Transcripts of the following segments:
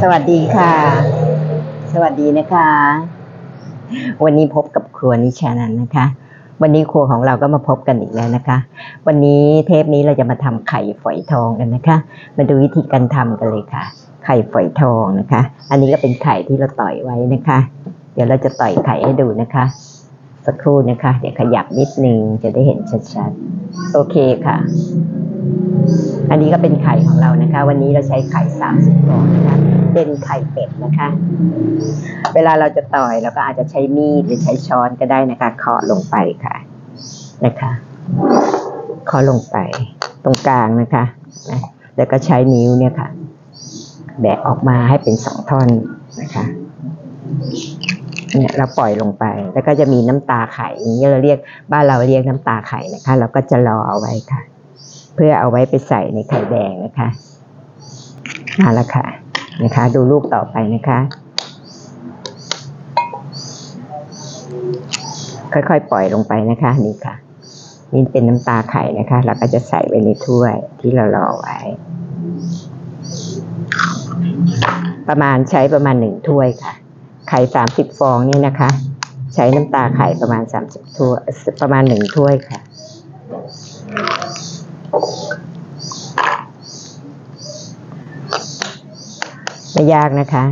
สวัสดีค่ะ สวัสดีนะคะ วันนี้พบกับครัวนิชานันท์นะคะ วันนี้ครัวของเราก็มาพบกันอีกแล้วนะคะ วันนี้เทปนี้เราจะมาทำไข่ฝอยทองกันนะคะ มาดูวิธีการทำกันเลยค่ะ ไข่ฝอยทองนะคะ อันนี้ก็เป็นไข่ที่เราต่อยไว้นะคะ เดี๋ยวเราจะต่อยไข่ให้ดูนะคะ สักครู่นะคะ เดี๋ยวขยับนิดนึงจะได้เห็นชัดๆ โอเคค่ะ อันนี้ก็เป็นไข่ของเรานะคะ วันนี้เราใช้ไข่สามสิบฟองนะคะ เป็นไข่เป็ดนะคะ เวลาเราจะต่อยเราก็อาจจะใช้มีดหรือใช้ช้อนก็ได้นะคะเคาะลงไปค่ะ นะคะเคาะลงไปตรงกลางนะคะ แล้วก็ใช้นิ้วเนี่ยค่ะ แบะออกมาให้เป็นสองท่อนนะคะ เนี่ยเราปล่อยลงไป แล้วก็จะมีน้ำตาไข่อย่างนี้เราเรียกบ้านเราเรียกน้ำตาไข่นะคะ เราก็จะรอเอาไว้ค่ะ เพื่อเอาไว้ไปใส่ในไข่แดงนะคะมาแล้วค่ะนะคะ ดูรูปต่อไปนะคะ ค่อยๆปล่อยลงไปนะคะนี่ค่ะนี่เป็นน้ำตาไข่นะคะ เราก็จะใส่ไว้ในถ้วยที่เรารอไว้ ประมาณใช้ประมาณหนึ่งถ้วยค่ะ ไข่สามสิบฟองนี่นะคะ ใช้น้ำตาไข่ประมาณสามสิบถ้วยประมาณหนึ่งถ้วยค่ะ ไม่ยากนะคะ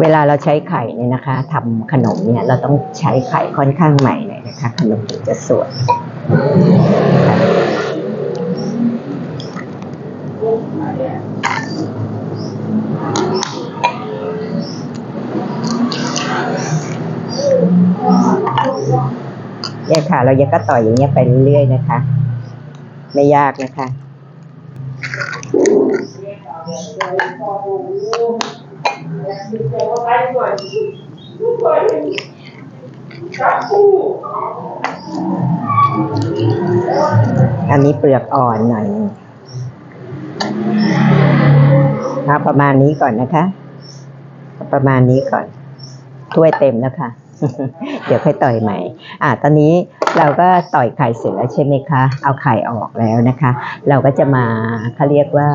เวลาเรา ใช้ไข่เนี่ยนะคะทำขนมเนี่ยเราต้องใช้ไข่ค่อนข้างใหม่หน่อยนะคะ ขนมถึงจะสวยเนี่ยค่ะ เรายังก็ต่อยอย่างเงี้ยไปเรื่อยๆนะคะ ไม่ยากนะคะ อันนี้เปลือกอ่อนหน่อยนึงเอาประมาณนี้ก่อนนะคะ ประมาณนี้ก่อน ถ้วยเต็มแล้วค่ะ เดี๋ยวค่อยต่อยใหม่ อ่า ตอนนี้เราก็ต่อยไข่เสร็จแล้วใช่ไหมคะ เอาไข่ออกแล้วนะคะ เราก็จะมาเขาเรียกว่า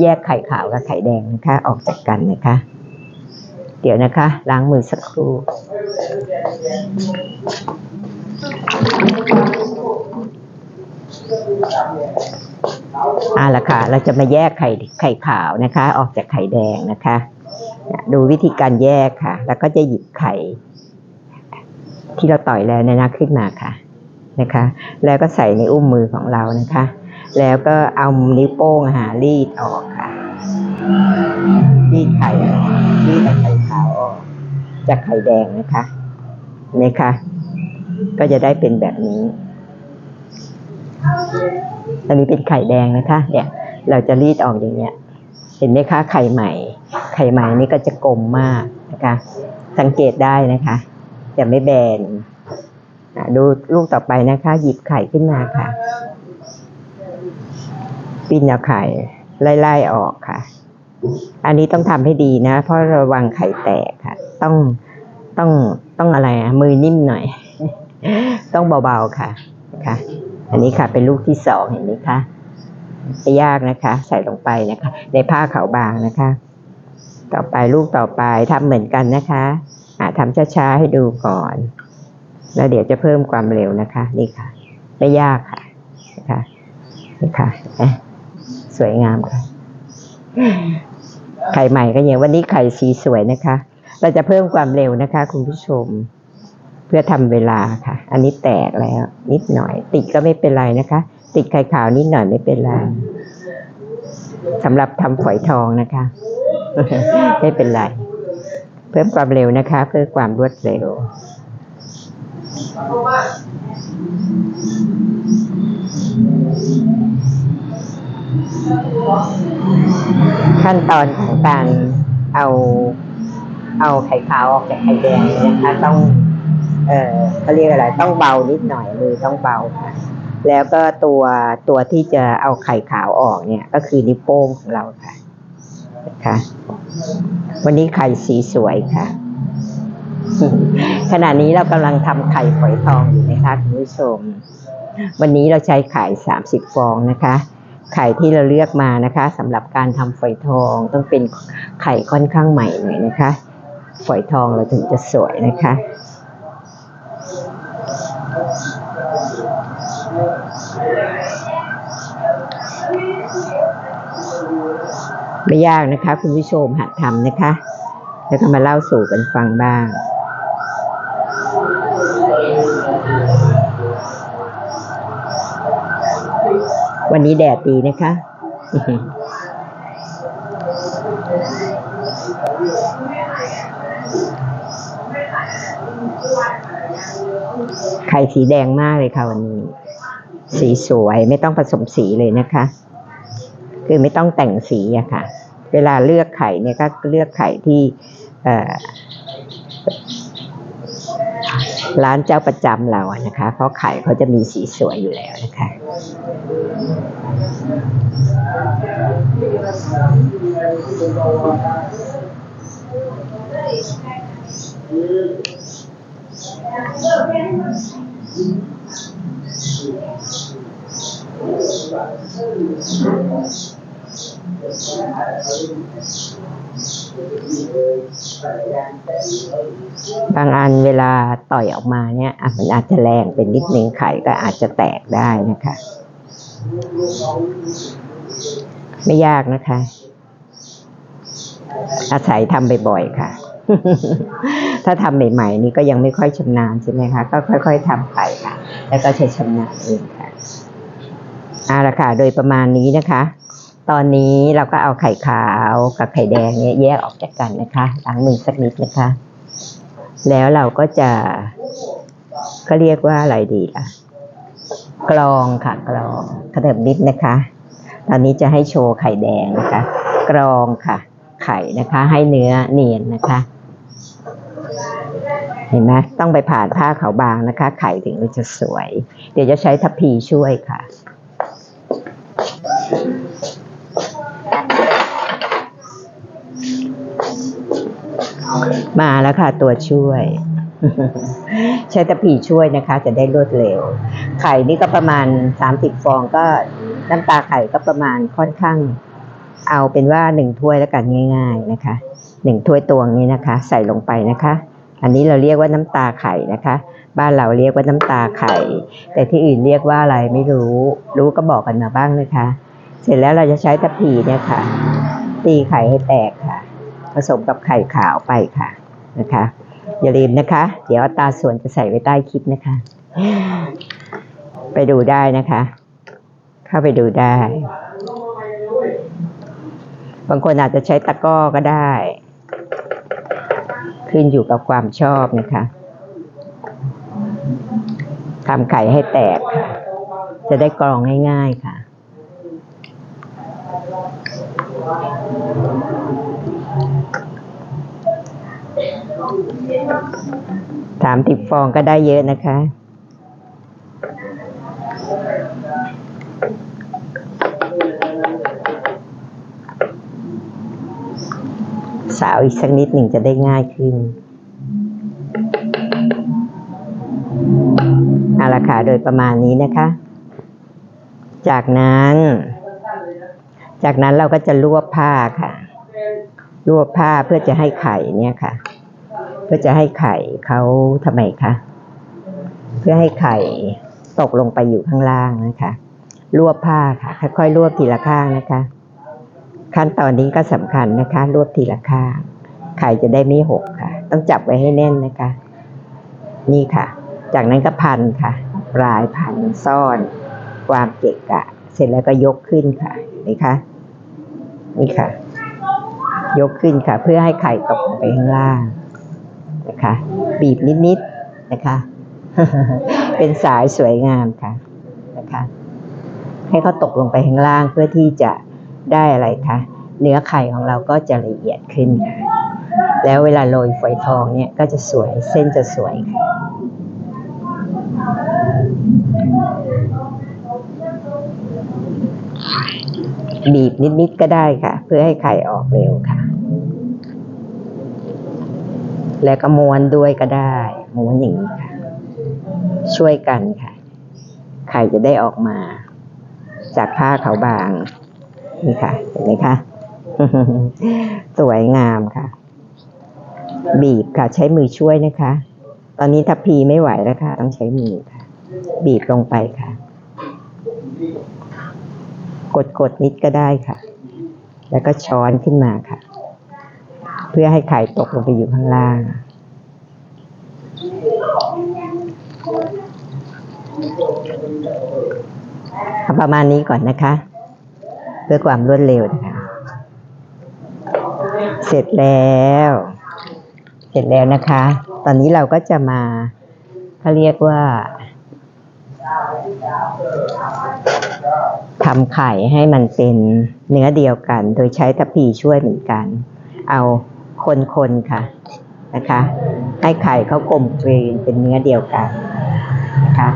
แยกไข่ขาวกับไข่แดงนะคะ ออกจากกันนะคะ เดี๋ยวนะคะ ล้างมือสักครู่อ่าละค่ะ เราจะมาแยกไข่ไข่ขาวนะคะ ออกจากไข่แดงนะคะดูวิธีการแยกค่ะ แล้วก็จะหยิบไข่ ที่เราต่อยแล้วเนี่ยนะขึ้นมาค่ะนะคะ แล้วก็ใส่ในอุ้มมือของเรานะคะ แล้วก็เอานิ้วโป้งหารีดออกค่ะรีดไข่รีดไข่ จากไข่แดงนะคะเห็นไหมคะ ก็จะได้เป็นแบบนี้ อันนี้เป็นไข่แดงนะคะ เนี่ย เราจะรีดออกอย่างเงี้ย เห็นไหมคะ ไข่ใหม่ ไข่ใหม่นี่ก็จะกลมมากนะคะ สังเกตได้นะคะจะไม่แบนดูลูกต่อไปนะคะ หยิบไข่ขึ้นมาค่ะ ปิ้นเอาไข่ไล่ๆออกค่ะ อันนี้ต้องทำให้ดีนะ เพราะระวังไข่แตกค่ะ ต้องต้องต้องอะไรอะมือนิ่มหน่อย ต้องเบาๆค่ะนะคะอันนี้ค่ะเป็นลูกที่สองเห็นไหมคะไม่ยากนะคะ ใส่ลงไปนะคะ ในผ้าขาวบางนะคะ ต่อไปลูกต่อไปทำเหมือนกันนะคะอะทำช้าๆให้ดูก่อน แล้วเดี๋ยวจะเพิ่มความเร็วนะคะ นี่ค่ะ ไม่ยากค่ะนะคะนี่ค่ะเอ๊ะสวยงามค่ะไข่ใหม่ก็อย่างวันนี้ไข่สีสวยนะคะ เราจะเพิ่มความเร็วนะคะ คุณผู้ชม เพื่อทำเวลาค่ะ อันนี้แตกแล้ว นิดหน่อย ติดก็ไม่เป็นไรนะคะ ติดไข่ขาวนิดหน่อยไม่เป็นไรสำหรับทำฝอยทองนะคะ ไม่เป็นไร เพิ่มความเร็วนะคะ เพื่อความรวดเร็วขั้นตอนของการเอา เอาไข่ขาวออกจากไข่แดงนะคะต้อง เอ่อเขาเรียกอะไร ต้องเบานิดหน่อยมือต้องเบาค่ะ แล้วก็ตัวตัวที่จะเอาไข่ขาวออกเนี่ย ก็คือนิ้วโป้งของเราค่ะนะคะวันนี้ไข่สีสวยค่ะ ขณะนี้เรากำลังทำไข่ฝอยทองอยู่นะคะคุณผู้ชม วันนี้เราใช้ไข่สามสิบฟองนะคะไข่ที่เราเลือกมานะคะสำหรับการทำฝอยทองต้องเป็นไข่ค่อนข้างใหม่หน่อยนะคะ ฝอยทองเราถึงจะสวยนะคะ ไม่ยากนะคะ คุณผู้ชมหัดทำนะคะ แล้วก็มาเล่าสู่กันฟังบ้างวันนี้แดดดีนะคะ ไข่สีแดงมากเลยค่ะวันนี้ สีสวยไม่ต้องผสมสีเลยนะคะ คือไม่ต้องแต่งสีอะค่ะ เวลาเลือกไข่เนี่ยก็เลือกไข่ที่ร้านเจ้าประจำเราอะนะคะ เพราะไข่เขาจะมีสีสวยอยู่แล้วนะคะ บางอันเวลาต่อยออกมาเนี่ยมันอาจจะแรงเป็นนิดนึงไข่ก็อาจจะแตกได้นะคะ ไม่ยากนะคะ อาศัยทำบ่อยๆค่ะ ถ้าทำใหม่ๆ นี่ก็ยังไม่ค่อยชำนาญใช่ไหมคะ ก็ค่อย ๆทำไปค่ะ แล้วก็จะชำนาญเองค่ะอาละค่ะโดยประมาณนี้นะคะ ตอนนี้เราก็เอาไข่ขาวกับไข่แดงเนี่ยแยกออกจากกันนะคะล้างมือสักนิดนะคะ แล้วเราก็จะก็เรียกว่าอะไรดีล่ะ กรองค่ะกรองกระเถิบนิดนะคะ ตอนนี้จะให้โชว์ไข่แดงนะคะ กรองค่ะ ไข่นะคะ ให้เนื้อเนียนนะคะ เห็นไหมต้องไปผ่านผ้าขาวบางนะคะ ไข่ถึงจะสวย เดี๋ยวจะใช้ทัพพีช่วยค่ะ มาแล้วค่ะ ตัวช่วย ใช้ตะพีช่วยนะคะ จะได้รวดเร็ว ไข่นี่ก็ประมาณสามสิบฟองก็น้ำตาไข่ก็ประมาณค่อนข้าง เอาเป็นว่าหนึ่งถ้วยแล้วกันง่าย ๆนะคะหนึ่งถ้วยตวงนี้นะคะ ใส่ลงไปนะคะ อันนี้เราเรียกว่าน้ำตาไข่นะคะ บ้านเราเรียกว่าน้ำตาไข่ แต่ที่อื่นเรียกว่าอะไรไม่รู้ รู้ก็บอกกันมาบ้างนะคะ เสร็จแล้วเราจะใช้ตะพีเนี่ยค่ะ ตีไข่ให้แตกค่ะ ผสมกับไข่ขาวไปค่ะนะคะ อย่าลืมนะคะ เดี๋ยวตาส่วนจะใส่ไว้ใต้คลิปนะคะ ไปดูได้นะคะ เข้าไปดูได้ บางคนอาจจะใช้ตะก้อก็ได้ ขึ้นอยู่กับความชอบนะคะทำไข่ให้แตกค่ะ จะได้กรองง่าย ๆค่ะ สามสิบฟองก็ได้เยอะนะคะ สาวอีกสักนิดหนึ่งจะได้ง่ายขึ้นเอาละค่ะโดยประมาณนี้นะคะ จากนั้น จากนั้นเราก็จะลวกผ้าค่ะ ลวกผ้าเพื่อจะให้ไข่เนี่ยค่ะ พื่อจะให้ไข่เขาทำไมคะเพื่อให้ไข่ตกลงไปอยู่ข้างล่างนะคะ รวบผ้าค่ะ ค่อยๆรวบทีละข้างนะคะ ขั้นตอนนี้ก็สำคัญนะคะ รวบทีละข้าง ไข่จะได้ไม่หกค่ะ ต้องจับไว้ให้แน่นนะคะ นี่ค่ะ จากนั้นก็พันค่ะปลายพันซ่อน ความเกะกะ เสร็จแล้วก็ยกขึ้นค่ะนไหมคะนี่ค่ะ ยกขึ้นค่ะ เพื่อให้ไข่ตกลงไปข้างล่าง นะคะ บีบนิดๆนะคะ เป็นสายสวยงามค่ะนะคะ ให้เขาตกลงไปข้างล่างเพื่อที่จะได้อะไรคะเนื้อไข่ของเราก็จะละเอียดขึ้น แล้วเวลาโรยฝอยทองเนี่ยก็จะสวยเส้นจะสวยค่ะบีบนิดๆก็ได้ค่ะ เพื่อให้ไข่ออกเร็วค่ะ แล้วก็ม้วนด้วยก็ได้ม้วนอย่างนี้ค่ะ ช่วยกันค่ะ ไข่จะได้ออกมา จากผ้าขาวบาง นี่ค่ะ เห็นไหมคะ สวยงามค่ะ บีบค่ะ ใช้มือช่วยนะคะ ตอนนี้ทัพพีไม่ไหวแล้วค่ะ ต้องใช้มือค่ะ บีบลงไปค่ะ กดกดๆนิดก็ได้ค่ะ แล้วก็ช้อนขึ้นมาค่ะ เพื่อให้ไข่ตกลงไปอยู่ข้างล่าง เอาประมาณนี้ก่อนนะคะ เพื่อความรวดเร็วนะคะ เสร็จแล้ว เสร็จแล้วนะคะ ตอนนี้เราก็จะมาเขาเรียกว่าทำไข่ให้มันเป็นเนื้อเดียวกัน โดยใช้ทัพพีช่วยเหมือนกัน เอา คนๆค่ะนะคะ ให้ไข่เขากลมกลืนเป็นเนื้อเดียวกันนะคะ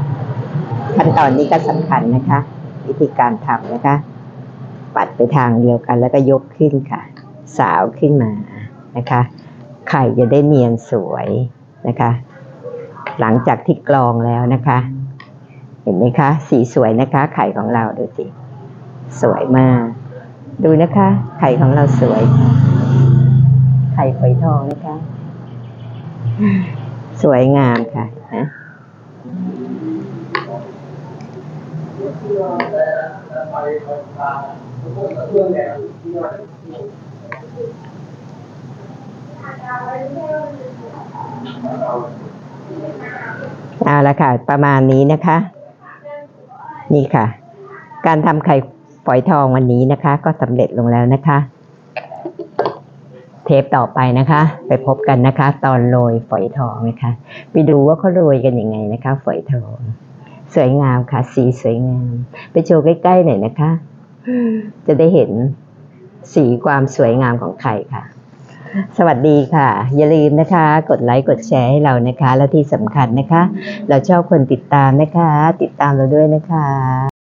ขั้นตอนนี้ก็สำคัญนะคะ วิธีการทำนะคะ ปัดไปทางเดียวกันแล้วก็ยกขึ้นค่ะ สาวขึ้นมานะคะ ไข่จะได้เนียนสวยนะคะ หลังจากที่กรองแล้วนะคะ เห็นไหมคะ สีสวยนะคะ ไข่ของเราดูสิสวยมาก ดูนะคะ ไข่ของเราสวย ไข่ฝอยทองนะคะ สวยงามค่ะนะเอาละค่ะ ประมาณนี้นะคะ นี่ค่ะ การทำไข่ฝอยทองวันนี้นะคะ ก็สำเร็จลงแล้วนะคะ เทปต่อไปนะคะ ไปพบกันนะคะ ตอนโรยฝอยทองนะคะ ไปดูว่าเขาโรยกันยังไงนะคะ ฝอยทอง สวยงามค่ะ สีสวยงาม ไปโชว์ใกล้ๆหน่อยนะคะ จะได้เห็นสีความสวยงามของไข่ค่ะ สวัสดีค่ะ อย่าลืมนะคะ กดไลค์กดแชร์ให้เรานะคะ และที่สำคัญนะคะ เราชอบคนติดตามนะคะ ติดตามเราด้วยนะคะ